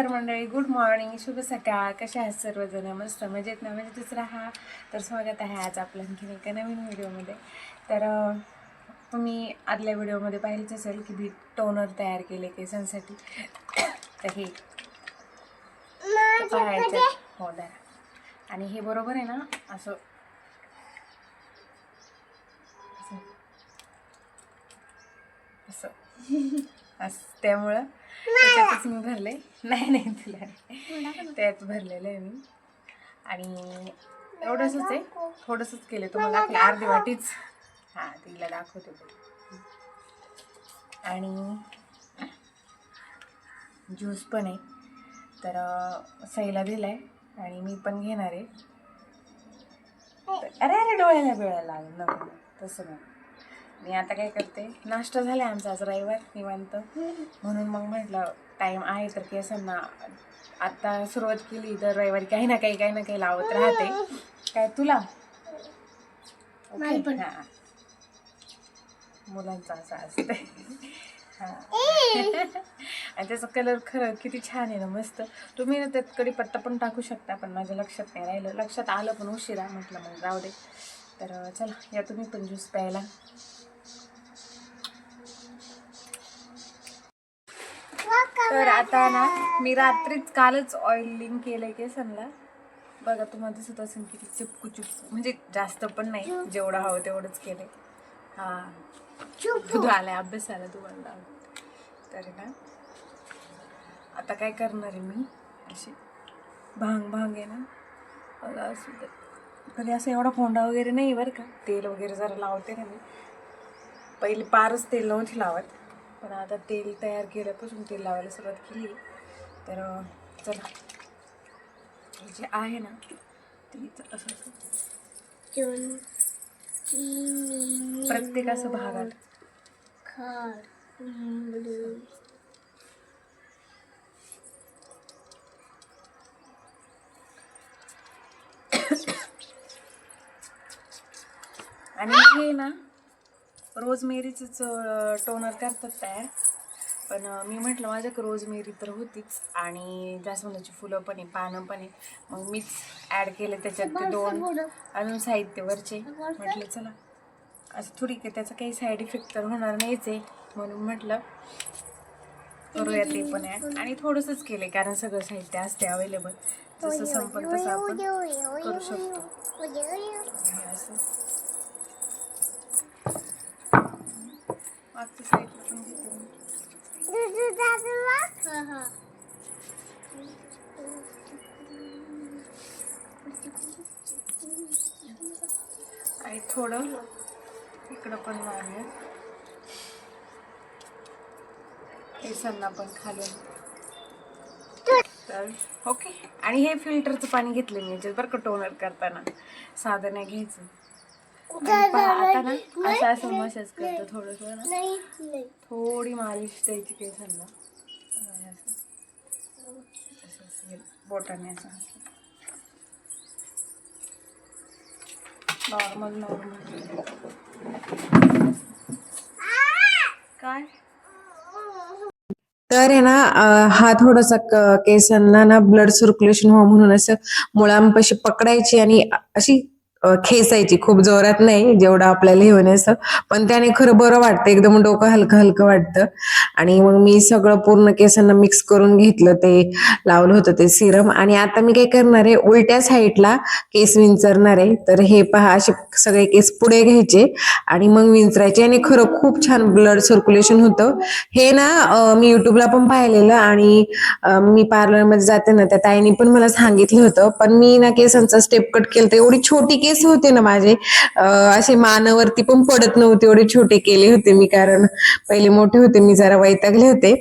नमस्कार मंडळी good morning शुभ सकाळ. कशा आहात सर्वजण? मस्त मजेत ना? मजेतच राहा. तर स्वागत आहे आज आपलं आणखीन एका नवीन व्हिडिओमध्ये. तर तुम्ही आदल्या व्हिडिओमध्ये पाहिलंच असेल की मी टोनर तयार केले केसांसाठी. तर हे. पाहायचं. हो द्या आणि हे बरोबर आहे ना? असं. असं. असं त्यामुळं त्याच्यातच मी भरले. नाही नाही तुला. त्यात भरलेलं आहे मी. आणि एवढंसच आहे. थोडंसंच केलं तुम्हाला दाखवलं अर्धी वाटीच. हां तिला दाखवते. आणि ज्यूस पण आहे. तर सईला दिलाय. आणि मी पण घेणार आहे. तर- अरे अरे डोळ्याला बिळायला लागेल. नको, तसं नाही मी आता काय करते नाश्ता झाला आमचा आज रविवार निवांत. म्हणून मग म्हटलं टाईम आहे तर केसांना आता सुरुवात केली तर रविवारी काही ना काही काही ना काही लावत राहते. काय तुला? ओके? हां. मुलांचं असं असतं हां. आणि त्याचा कलर खरं किती छान आहे ना मस्त. तुम्ही ना त्यात कढीपत्ता पण टाकू शकता पण माझ्या लक्षात नाही राहिलं. लक्षात आलं पण उशिरा. म्हटलं मग राहू दे. तर चला या तुम्ही पण ज्यूस प्यायला. तर आता ना मी रात्रीच कालच ऑइलिंग केलंय केसांना बघा तुम्हाला दिसत असेल किती चिपकू चिपकू. म्हणजे जास्त पण नाही जेवढं हवं तेवढंच केलंय. हा. तुझं आलाय अभ्यासाला तुम्हाला तर ना. आता काय करणार आहे मी? अशी भांग भांग आहे ना. असू दे. कधी असं एवढा फोंडा वगैरे नाही बरं का. तेल वगैरे जरा लावते ना मी. पहिले पारच तेल नव्हती लावत. पण आता तेल तयार केल्यापासून तेल लावायला सुरुवात केली. तर चला. जे आहे ना ते असं असं. प्रत्येक असं भागात. आणि हे ना रोजमेरीचंच टोनर करतात तयार. पण मी म्हटलं माझ्याकडे रोजमेरी तर होतीच. आणि जास्वंदाची फुलं पण आहे पानं पण आहे. मग मीच ॲड केले त्याच्यात ते दोन. अजून साहित्यवरचे म्हटलं चला. असं थोडी की त्याचा काही साईड इफेक्ट तर होणार नाहीच आहे. म्हणून म्हटलं करूया ते पण ॲड आणि थोडंसंच केले कारण सगळं साहित्य असते अवेलेबल जसं संपल तसं आपण करू शकतो. असं. मागच्या साईडला पण घेते मी. आणि थोडं इकडं पण मारूया केसांना पण खालून तर ओके. आणि हे फिल्टरचं पाणी घेतलं मी याच्यात बरं का टोनर करताना. साधं नाही घ्यायचं. आता ना करतो थोडस ना. थोडी मालिश द्यायची केसांना. हे बोटाने असं नॉर्मल नॉर्मल. काय? तर आहे ना हा थोडासा केसांना ना ब्लड सर्क्युलेशन व्हावं म्हणून असं मुळांपाशी पकडायची आणि अशी खेचायची खूप जोरात नाही जेवढं आपल्याला हे होणे पण त्याने खरं बरं वाटतं एकदम डोकं हलकं हलकं वाटतं. आणि मग मी सगळं पूर्ण केसांना मिक्स करून घेतलं ते लावलं होतं ते सिरम आणि आता मी काय करणार आहे उलट्या साईडला केस विंचरणार आहे. तर हे पहा असे सगळे केस पुढे घ्यायचे. आणि मग विंचरायचे. आणि खरं खूप छान ब्लड सर्क्युलेशन होतं. हे ना मी युट्यूबला पण पाहिलेलं. आणि मी पार्लरमध्ये जाते ना त्या ताईने पण मला सांगितलं होतं. पण मी ना केसांचा स्टेप कट केलं तर एवढी छोटी केस केस होते ना माझे. असे मानावरती पण पडत नव्हते एवढे छोटे केले होते मी कारण पहिले मोठे होते मी जरा वैतागले होते.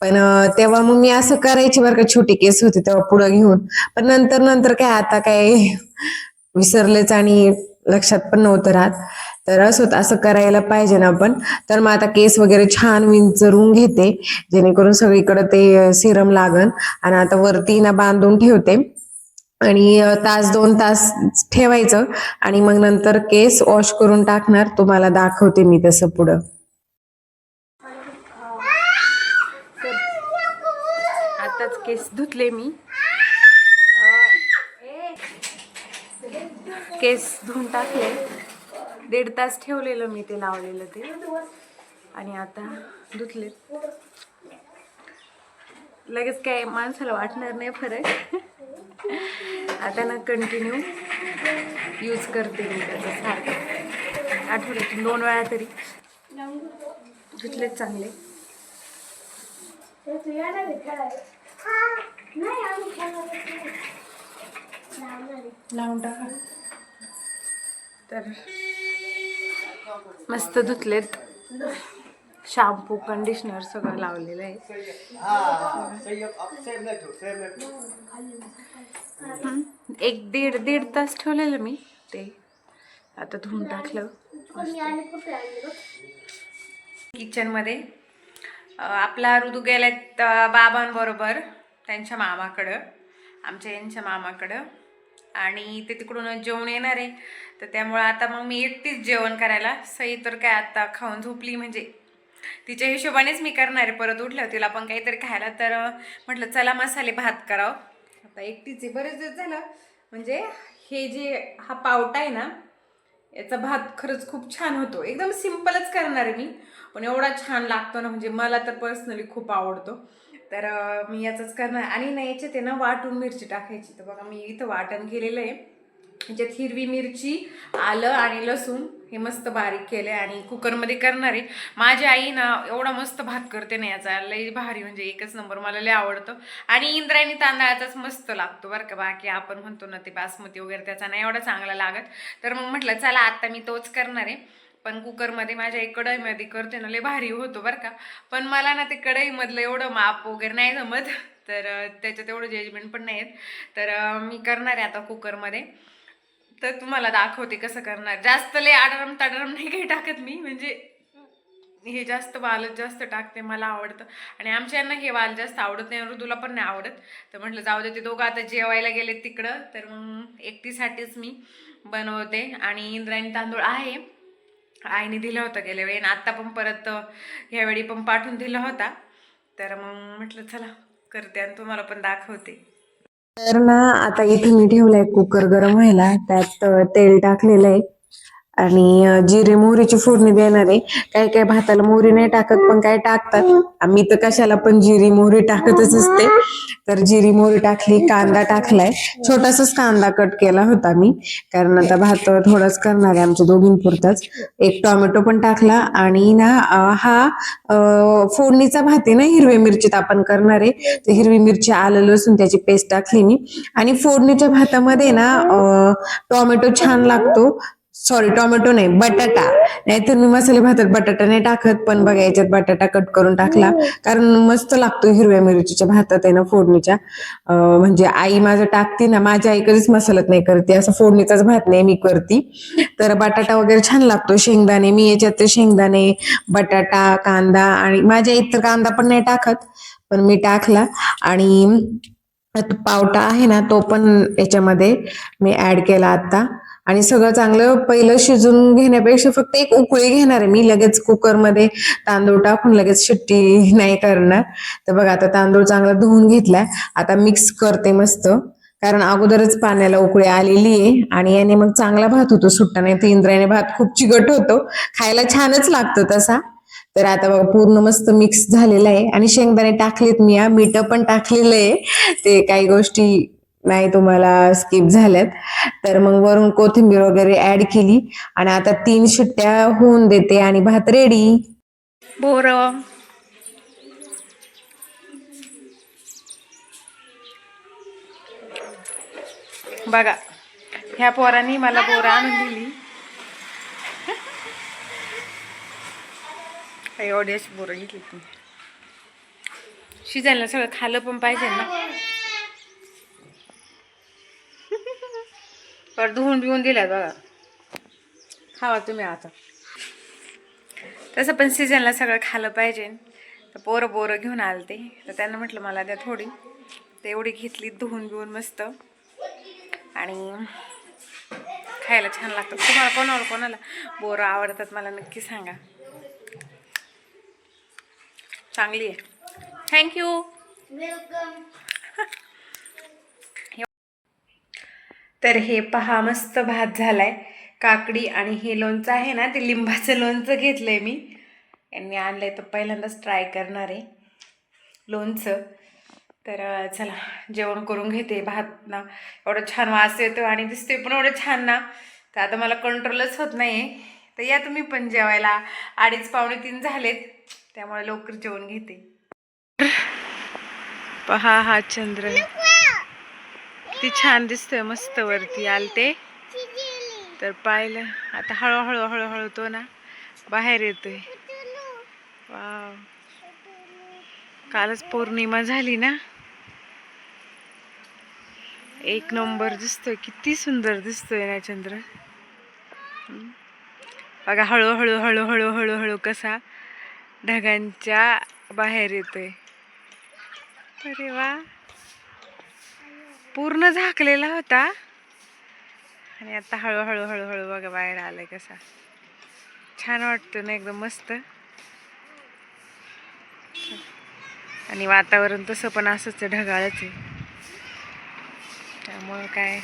पण तेव्हा मग मी असं करायची बरं का छोटे केस होते तेव्हा पुढे घेऊन. पण नंतर नंतर काय आता काय विसरलेच आणि लक्षात पण नव्हतं राहत. तर असं होतं, असं करायला पाहिजे ना आपण. तर मग आता केस वगैरे छान विंचरून घेते जेणेकरून सगळीकडे ते सिरम लागन. आणि आता वरती ना बांधून ठेवते. आणि तास दोन तास ठेवायचं आणि मग नंतर केस वॉश करून टाकणार. तुम्हाला दाखवते मी तसं पुढं. आताच केस धुतले मी. केस धुवून टाकले. दीड तास ठेवलेलं मी ते लावलेलं ते. आणि आता धुतले लगेच काय माणसाला वाटणार नाही फरक. आता ना कंटिन्यू यूज करते मी त्याचं सारखं. आठवड्यातून दोन वेळा तरी. घेतलेच चांगले. लावून टाका. तर मस्त धुतलेत. शॅम्पू कंडिशनर सगळं लावलेलं आहे. एक दीड दीड तास ठेवलेलं मी ते. आता धुवून टाकलं. किचनमध्ये आपला ऋतू गेला बाबांबरोबर त्यांच्या मामाकडं आमच्या यांच्या मामाकडं. आणि ते तिकडून जेवण येणार आहे. तर त्यामुळं आता मग मी एकटीच जेवण करायला. सई तर काय आता खाऊन झोपली म्हणजे. तिच्या हिशोबानेच मी करणार आहे. परत उठल्यावर तिला पण काहीतरी खायला तर म्हटलं चला मसाले भात करावं. आता एकटीचे बरेच दिवस झालं. म्हणजे हे जे हा पावटा आहे ना याचा भात खरंच खूप छान होतो. एकदम सिम्पलच करणार आहे मी. पण एवढा छान लागतो ना म्हणजे मला तर पर्सनली खूप आवडतो. तर मी याचंच करणार. आणि ना याच्यात आहे ना वाटून मिरची टाकायची. तर बघा मी इथं वाटण केलेलं आहे. याच्यात हिरवी मिरची आलं आणि लसूण. हे मस्त बारीक केलं आहे आणि कुकरमध्ये करणार आहे. माझी आई ना एवढा मस्त भात करते ना याचा. लई भारी म्हणजे एकच नंबर मला लई आवडतं. आणि इंद्रायणी तांदळाचाच मस्त लागतो बरं का. बाकी आपण म्हणतो ना ते बासमती वगैरे त्याचा नाही एवढा चांगला लागत. तर मग म्हटलं चला आता मी तोच करणार आहे. पण कुकरमध्ये माझ्या एक कढईमध्ये करते ना लय भारी होतो बरं का. पण मला ना ते कढईमधलं एवढं माप वगैरे नाही जमत. तर त्याच्यात एवढं जजमेंट पण नाही आहेत तर मी करणार आहे आता कुकरमध्ये. तर तुम्हाला दाखवते कसं करणार. जास्त लय आडरम ताडरम नाही काही टाकत मी. म्हणजे हे जास्त वालच जास्त टाकते मला आवडतं. आणि आमच्या यांना हे वाल जास्त आवडत नाही ऋतूला पण नाही आवडत. तर म्हटलं जाऊ दे ते दोघं आता जेवायला गेले तिकडं. तर मग एकटीसाठीच मी बनवते. आणि इंद्रायणी तांदूळ आहे. आईने दिलं होतं गेल्या वेळी. आणि आत्ता पण परत ह्यावेळी पण पाठवून दिला होता. तर मग म्हटलं चला करते आणि तुम्हाला पण दाखवते. तर ना आता इथे मी ठेवलाय कुकर गरम व्हायला. त्यात तेल टाकलेलं आहे. आणि जिरे मोहरीची फोडणी देणार आहे. काही काही भाताला मोहरी नाही टाकत पण काय टाकतात. आम्ही तर कशाला पण जिरी मोहरी टाकतच असते. तर जिरी मोहरी टाकली कांदा टाकलाय. छोटासाच कांदा कट केला होता मी. कारण आता भात थोडाच करणार आहे आमच्या दोघींपुरताच. एक टोमॅटो पण टाकला आणि ना हा फोडणीचा भात आहे ना हिरवी मिरचीत आपण करणार आहे. तर हिरवी मिरची आलं लसूण त्याची पेस्ट टाकली मी. आणि फोडणीच्या भातामध्ये ना टोमॅटो छान लागतो. सॉरी टोमॅटो नाही बटाटा. नाहीतर मी मसाले भातात बटाटा नाही टाकत पण बघा याच्यात बटाटा कट करून टाकला. कारण मस्त लागतो हिरव्या मिरचीच्या भातात आहे ना फोडणीच्या. म्हणजे आई माझं टाकते ना माझी आई कधीच मसाल्यात नाही करते. असं फोडणीचाच भात नाही मी करते. तर बटाटा वगैरे छान लागतो शेंगदाणे. मी याच्यात शेंगदाणे बटाटा कांदा आणि माझ्या इतर कांदा पण नाही टाकत पण मी टाकला. आणि पावटा आहे ना तो पण याच्यामध्ये मी ऍड केला आता. आणि सगळं चांगलं पहिलं शिजून घेण्यापेक्षा फक्त एक उकळी घेणार आहे मी लगेच कुकरमध्ये तांदूळ टाकून लगेच शिट्टी नाही करणार. तर बघा आता तांदूळ चांगला धुवून घेतलाय. आता मिक्स करते मस्त. कारण अगोदरच पाण्याला उकळी आलेली आहे आणि याने मग चांगला भात होतो सुट्टा. नाही तर इंद्रायणी भात खूप चिकट होतो. खायला छानच लागतो तसा. तर आता बघा पूर्ण मस्त मिक्स झालेला आहे. आणि शेंगदाणे टाकलेत मी हा. मीठ पण टाकलेलं आहे. ते काही गोष्टी नाही तुम्हाला स्किप झाल्यात. तर मग वरून कोथिंबीर वगैरे ऍड केली आणि आता तीन शिट्ट्या होऊन देते आणि भात रेडी बोर. बघा ह्या पोरांनी मला बोरं आणून दिली. एवढी अशी बोरं घेतली शिजायला सगळं खालं पण पाहिजे ना. पर धुवून बिवून दिल्यात बघा. खावा तुम्ही आता. तसं पण सीझनला सगळं खालं पाहिजे. तर पोरं बोरं घेऊन आलते. तर त्यांना म्हटलं मला द्या थोडी. तर एवढी घेतली धुवून बिवून मस्त. आणि खायला छान लागतं. तुम्हाला कोणाला कोणाला बोरं आवडतात मला नक्की सांगा. चांगली आहे. थँक्यू तर हे पहा मस्त भात झाला आहे काकडी आणि हे लोणचं आहे ना ते लिंबाचं लोणचं घेतलं आहे मी. यांनी आणलं आहे तर पहिल्यांदाच ट्राय करणार आहे. लोणचं. तर चला जेवण करून घेते भात ना. एवढं छान वास येतो आणि दिसते पण एवढं छान ना. तर आता मला कंट्रोलच होत नाही तर या तुम्ही पण जेवायला. अडीच पावणे तीन झालेत. त्यामुळे लवकर जेवण घेते. पहा हा चंद्र. किती छान दिसतोय मस्त वरती आलते. तर पाहिलं आता हळूहळू हळूहळू तो ना बाहेर येतोय. वाव. कालच पौर्णिमा झाली ना. एक नंबर दिसतोय किती सुंदर दिसतोय ना चंद्र. बघा हळूहळू हळूहळू हळूहळू कसा ढगांच्या बाहेर येतोय. अरे वा. पूर्ण झाकलेला होता. आणि आता हळूहळू हळूहळू बघा बाहेर आलाय कसा. छान वाटतं ना एकदम मस्त. आणि वातावरण तसं पण असंच आहे, ढगाळच आहे. त्यामुळं काय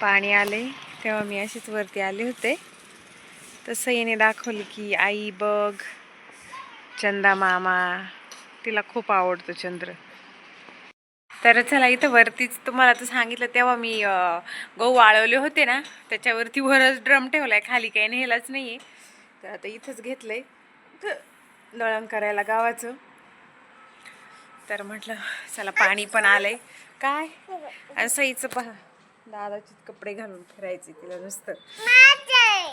पाणी आले तेव्हा मी अशीच वरती आले होते. तसं येणे दाखवलं की आई बघ चंदा मामा तिला खूप आवडतो चंद्र. तर चला इथं वरतीच तुम्हाला तर सांगितलं तेव्हा मी गहू वाळवले होते ना त्याच्यावरती वरच ड्रम ठेवलाय खाली काही नेलाच नाहीये. तर आता इथंच घेतलंय दळण करायला गावाचं. तर म्हटलं चला पाणी पण आलंय. काय? आणि सईचं पहा दादाचे कपडे घालून फिरायचे तिला नुसतं.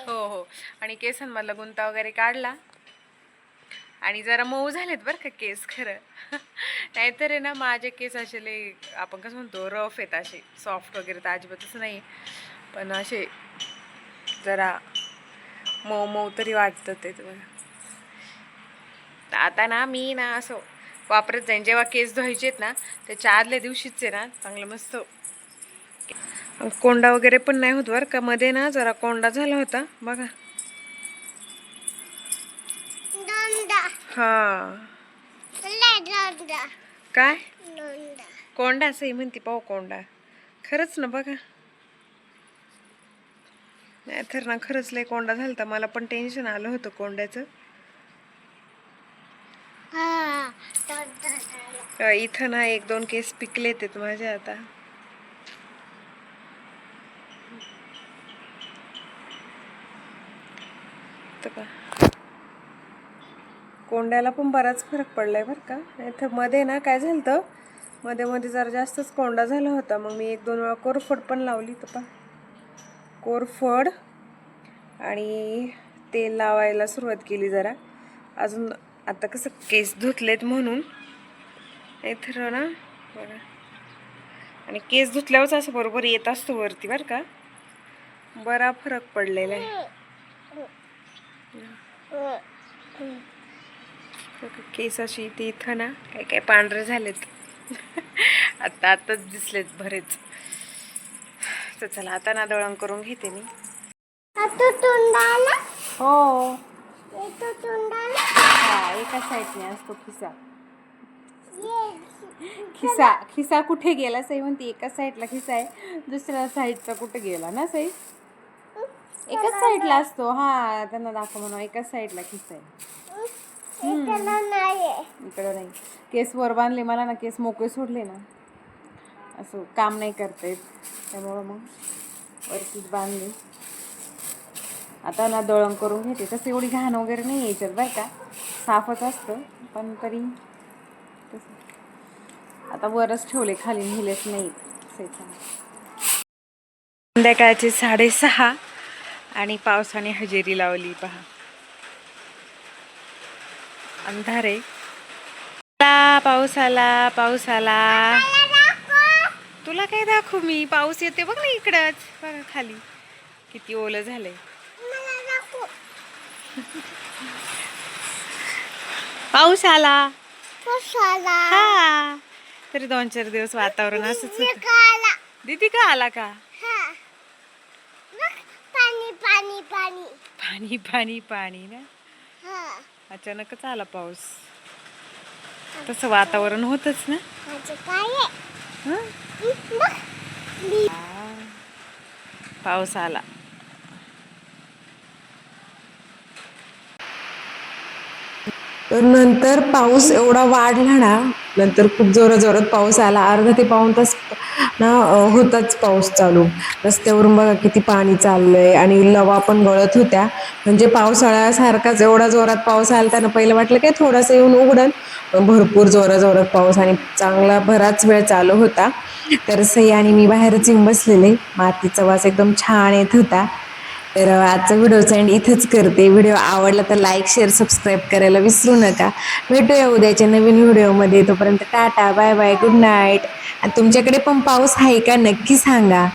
हो हो. आणि केसांमधला गुंता वगैरे काढला. आणि जरा मऊ झालेत बरं का केस खरं. नाहीतर आहे ना माझे केस असेले आपण कसं म्हणतो रफ आहेत असे. सॉफ्ट वगैरे तर अजिबातच नाही. पण असे जरा मऊ मऊ तरी वाटतं ते तुम्हाला. आता ना मी ना असं वापरत जाईन. जेव्हा केस धुवायचे ना त्याच्या आदल्या दिवशीच आहे ना चांगलं मस्त. कोंडा वगैरे पण नाही होत बरं का. मध्ये ना जरा कोंडा झाला होता बघा. हा. काय? कोंडा. असं म्हणते पाहू कोंडा. खरंच ना बघा. नाही तर ना खरंच लय कोंडा झालता. मला पण टेन्शन आलं होतं कोंड्याचं. इथं ना एक दोन केस पिकले ते माझे आता. तर का कोंड्याला पण बराच फरक पडला आहे बरं का. इथं मध्ये ना काय झालं तर मध्ये मध्ये जरा जास्तच कोंडा झाला होता. मग मी एक दोन वेळा कोरफड पण लावली तर पा कोरफड आणि तेल लावायला सुरुवात केली जरा. अजून आता कसं केस धुतलेत म्हणून. इथं ना बघा. आणि केस धुतल्यावरच असं बरोबर येत असतो वरती बरं का. बरा फरक पडलेला आहे. केस अशी इथे इथं ना काय काय पांढरे झालेत. आता आताच दिसलेत बरेच. तर चला आता ना दळण करून घेते मी. हो. हा एका साईडने असतो खिसा. खिसा खिसा कुठे गेला सई? म्हणते एका साईडला खिसा आहे. दुसऱ्या साईडचा कुठे गेला ना सई? एकाच साईडला असतो. हा त्यांना दाखव म्हणा एकाच साईडला खिसा आहे. इकडं नाही. केस वर बांधले मला ना केस मोकळे सोडले ना. असं काम नाही करता येत. त्यामुळं मग वरतीच बांधले. आता ना दळण करून घेते. तसं एवढी घाण वगैरे नाही यायच्यात बरं का. साफच असतं पण तरी तसं. आता वरच ठेवले खाली नेलेच नाही संध्याकाळचे साडेसहा आणि पावसाने हजेरी लावली पहा. अंधार. आहे पाऊस आला पाऊस आला. तुला काय दाखवू मी? पाऊस येते बघ ना इकडंच. बघा खाली. किती ओलं झालंय. पाऊस आला. हा. तरी दोन चार दिवस वातावरण असंच दीदी का आला? का पाणी पाणी पाणी. पाणी पाणी पाणी ना? हा. अचानकच आला पाऊस. तस वातावरण होतच ना? पाऊस आला. तर नंतर पाऊस एवढा वाढला ना नंतर खूप जोरात जोरात पाऊस आला. अर्धा ते पाऊण तास ना होताच पाऊस चालू. रस्त्यावरून बघा किती पाणी चाललंय आणि लवा पण गळत होत्या. म्हणजे पावसाळ्यासारखाच एवढा जोरात पाऊस आला त्यानं पहिलं वाटलं काय थोडासा येऊन उघडन पण भरपूर जोरात जोरात पाऊस आणि चांगला बराच वेळ चालू होता. तर सई आणि मी बाहेरच येऊन बसलेले. मातीचा वास एकदम छान येत होता. तर आजचा व्हिडिओ सेंड इथंच करते. व्हिडिओ आवडला तर लाईक शेअर सबस्क्राईब करायला विसरू नका. भेटूया उद्याच्या नवीन व्हिडिओमध्ये तोपर्यंत tata bye bye good night आणि तुमच्याकडे पण पाऊस आहे का? नक्की सांगा.